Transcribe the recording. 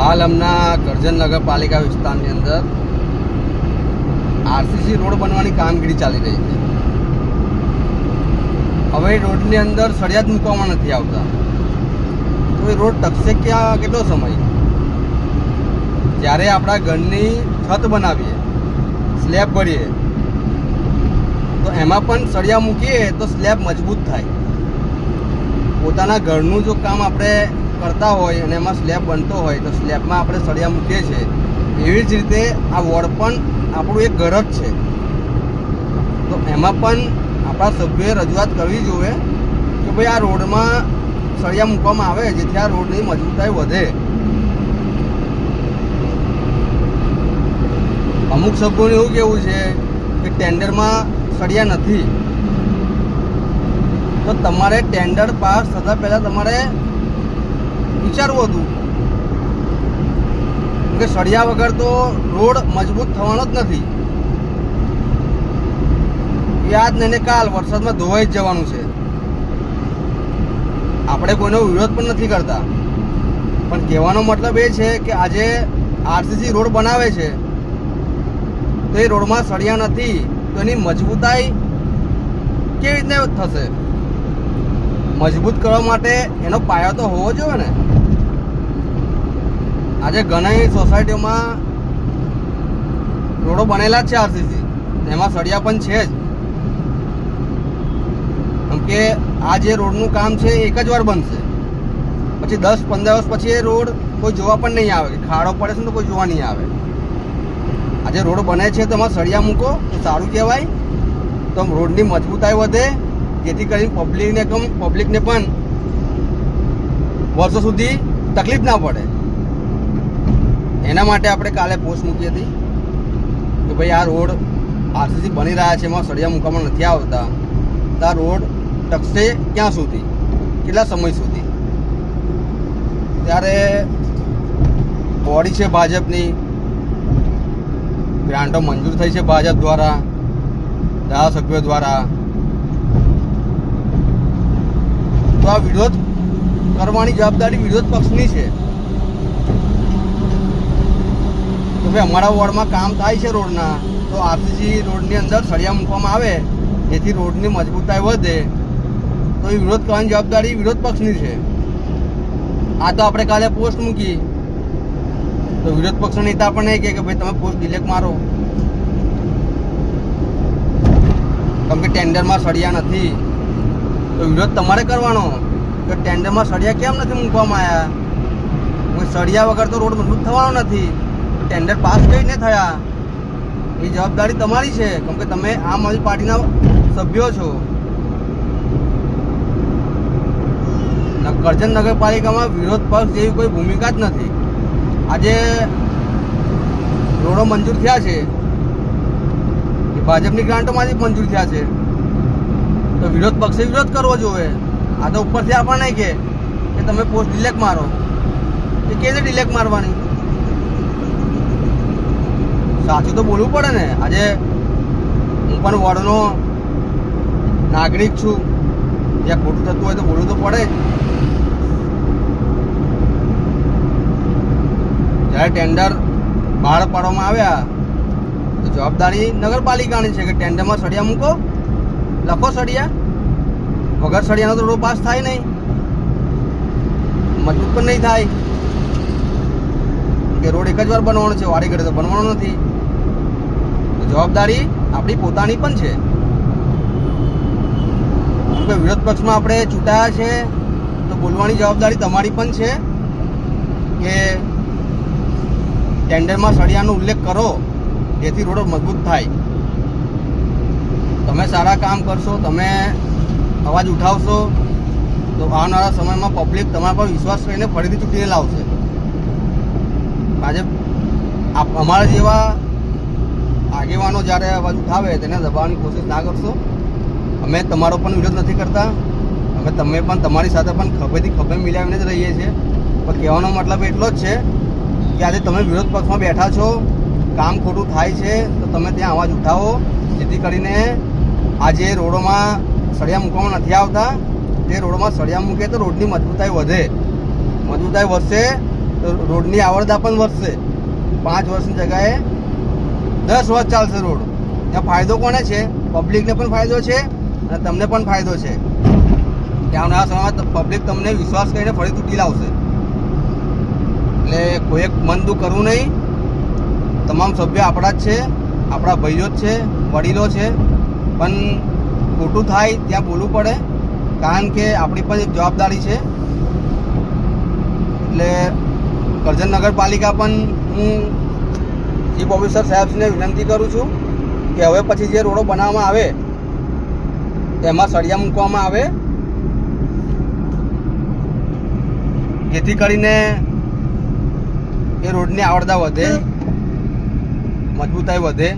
હાલ હમણાં કરજણ નગરપાલિકા વિસ્તારની અંદર આરસીસી રોડ બનવાની કામગીરી ચાલી રહી છે. હવે રોડની અંદર સળિયા જ મૂકવામાં નથી આવતા. તો એ રોડ ટકશે ક્યાં, કેટલો સમય? જ્યારે આપણા ઘરની છત બનાવીએ, સ્લેબ ભરીએ, તો એમાં પણ સળિયા મૂકીએ તો સ્લેબ મજબૂત થાય. પોતાના ઘરનું જો કામ આપણે કરતા હોય અને એમાં સ્લેબ બનતો હોય, તો સ્લેબમાં આપણે સળિયા મૂકીએ છીએ. એવી જ રીતે આ વોર્ડ પણ આપણું એક ઘર જ છે. તો એમાં પણ આપણા સભ્યોએ રજૂઆત કરવી જોઈએ કે ભાઈ આ રોડમાં સળિયા મૂકવામાં આવે, જેથી આ રોડની મજબૂતાઈ વધે. અમુક સભ્યોને એવું કેવું છે કે ટેન્ડરમાં સળિયા નથી. તો તમારે ટેન્ડર પાસ થતાં પહેલાં તમારે વિચારવું હતું. કે સળિયા વગર તો રોડ મજબૂત થવાનો જ નથી. યાદ નહીં ને કાલ વરસાદમાં ધોવાઈ જ જવાનું છે. આપણે કોઈનો વિરોધ પણ નથી કરતા. પણ કહેવાનો મતલબ એ છે કે આજે આરસીસી રોડ બનાવે છે. તો એ રોડમાં સળિયા નથી. તો એની મજબૂતાઈ કેવી રીતે થશે? મજબૂત કરવા માટે એનો પાયો તો હોવો જોઈએ ને? આજે ઘણી સોસાયટીઓમાં રોડો બનેલા જ છે આરસીસી. એમાં સળિયા પણ છે જ. કેમ કે આ જે રોડનું કામ છે એક જ વાર બનશે. પછી દસ, પંદર વર્ષ પછી એ રોડ કોઈ જોવા પણ નહીં આવે. ખાડો પડે છે તો કોઈ જોવા નહીં આવે. આજે રોડ બને છે, તો એમાં સળિયા મૂકો સારું કહેવાય. તો રોડની મજબૂતાઈ વધે. જેથી કરીને પબ્લિકને કમ પબ્લિકને પણ વર્ષો સુધી તકલીફ ના પડે. એના માટે આપણે કાલે પોસ્ટ મૂકી હતી કે ભાઈ આ રોડ આરસીસી બની રહ્યા છે, એમાં સળિયા મૂકવામાં નથી આવતા. તો આ રોડ ટકશે ક્યાં સુધી? કેટલા સમય સુધી? ત્યારે બોડી છે ભાજપની. ગ્રાન્ટો મંજૂર થઈ છે ભાજપ દ્વારા, ધારાસભ્યો દ્વારા. તો આ વિરોધ કરવાની જવાબદારી વિરોધ પક્ષની છે. તો ભાઈ અમારા વોર્ડમાં કામ થાય છે રોડના, તો આરસીસી રોડની અંદર સળિયા મૂકવામાં આવે, જેથી રોડની મજબૂતાઈ વધે. તો એ વિરોધ કરવાની જવાબદારી વિરોધ પક્ષની છે. આ તો આપણે કાલે પોસ્ટ મૂકી. તો વિરોધ પક્ષના નેતા પણ નહીં કહે કે ભાઈ તમે પોસ્ટ ડિલેક મારો. કેમ કે ટેન્ડરમાં સળિયા નથી. તો વિરોધ તમારે કરવાનો? કે ટેન્ડરમાં સળિયા કેમ નથી મૂકવામાં આવ્યા હું સળિયા વગર તો રોડ મજબૂત થવાનો નથી. ટેન્ડર પાસ કઈ ને થયા? એ જવાબદારી તમારી છે. કેમ કે તમે આમ આદમી પાર્ટીના સભ્યો છો. કરજણ નગરપાલિકામાં વિરોધ પક્ષ જેવી કોઈ ભૂમિકા જ નથી. આજે રોડો મંજૂર થયા છે. ભાજપની ગ્રાન્ટોમાંથી મંજૂર થયા છે. તો વિરોધ પક્ષે વિરોધ કરવો જોઈએ. આ તો ઉપરથી આપણને કે કે તમે પોસ્ટ ડિલેક મારો. એ કે રીતે ડિલેક મારવાની? સાચું તો બોલવું પડે ને. આજે હું પણ વોર્ડનો નાગરિક છું. જ્યાં ખોટું થતું હોય તો બોલવું તો પડે જ્યારે ટેન્ડર બહાર પાડવામાં આવ્યા, તો જવાબદારી નગરપાલિકાની છે કે ટેન્ડરમાં સળિયા મૂકો? લખો સળિયા. વગર સળિયાનો તો રોડ પાસ થાય નહીં. મજબૂત પણ નહીં થાય. કે રોડ એક જ વાર બનવાનો છે, વાડી ઘડે તો બનવાનો નથી. જવાબદારી આપણી પોતાની પણ છે. કે વિરોધ પક્ષમાં આપણે ચૂંટાયા છે, તો બોલવાની જવાબદારી તમારી પણ છે કે ટેન્ડરમાં સળિયાનો ઉલ્લેખ કરો, જેથી રોડ મજબૂત થાય. તમે સારા કામ કરશો, તમે અવાજ ઉઠાવશો, તો આવનારા સમયમાં પબ્લિક તમારા પર વિશ્વાસ કરીને ફરીથી ચૂંટીને લાવશે. આજે અમારા જેવા આગેવાનો જ્યારે અવાજ ઉઠાવે તેને દબાવવાની કોશિશ ના કરશો. અમે તમારો પણ વિરોધ નથી કરતા. અમે તમે પણ તમારી સાથે પણ ખભેથી ખભે મિલાવીને જ રહીએ છીએ. પણ કહેવાનો મતલબ એટલો જ છે કે આજે તમે વિરોધ પક્ષમાં બેઠા છો કામ ખોટું થાય છે, તો તમે ત્યાં અવાજ ઉઠાવો. જેથી કરીને આજે રોડોમાં સળિયા મૂકવામાં નથી આવતા. તે રોડમાં સળિયા મૂકે તો રોડની મજબૂતાઈ વધે. મજબૂતાઈ વધશે તો રોડની આવરદા પણ વધશે. પાંચ વર્ષની જગ્યાએ દસ વર્ષ ચાલશે રોડ. ત્યાં ફાયદો કોને છે? પબ્લિકને પણ ફાયદો છે અને તમને પણ ફાયદો છે. કે આવનારા સમયમાં પબ્લિક તમને વિશ્વાસ કરીને ફરી તૂટી લાવશે એટલે કોઈ એક મન દુઃખ કરવું નહીં. તમામ સભ્ય આપણા જ છે, આપણા ભાઈઓ જ છે, વડીલો છે. પણ ખોટું થાય ત્યાં બોલવું પડે, કારણ કે આપણી પણ એક જવાબદારી છે. એટલે કરજણ નગરપાલિકા પણ હું ચીફ ઓફિસર સાહેબને વિનંતી કરું છું કે હવે પછી જે રોડો બનાવવામાં આવે, તેમાં સળિયા મૂકવામાં આવે. જેથી કરીને એ રોડની આવડતા વધે. મજબૂતાઈ વધે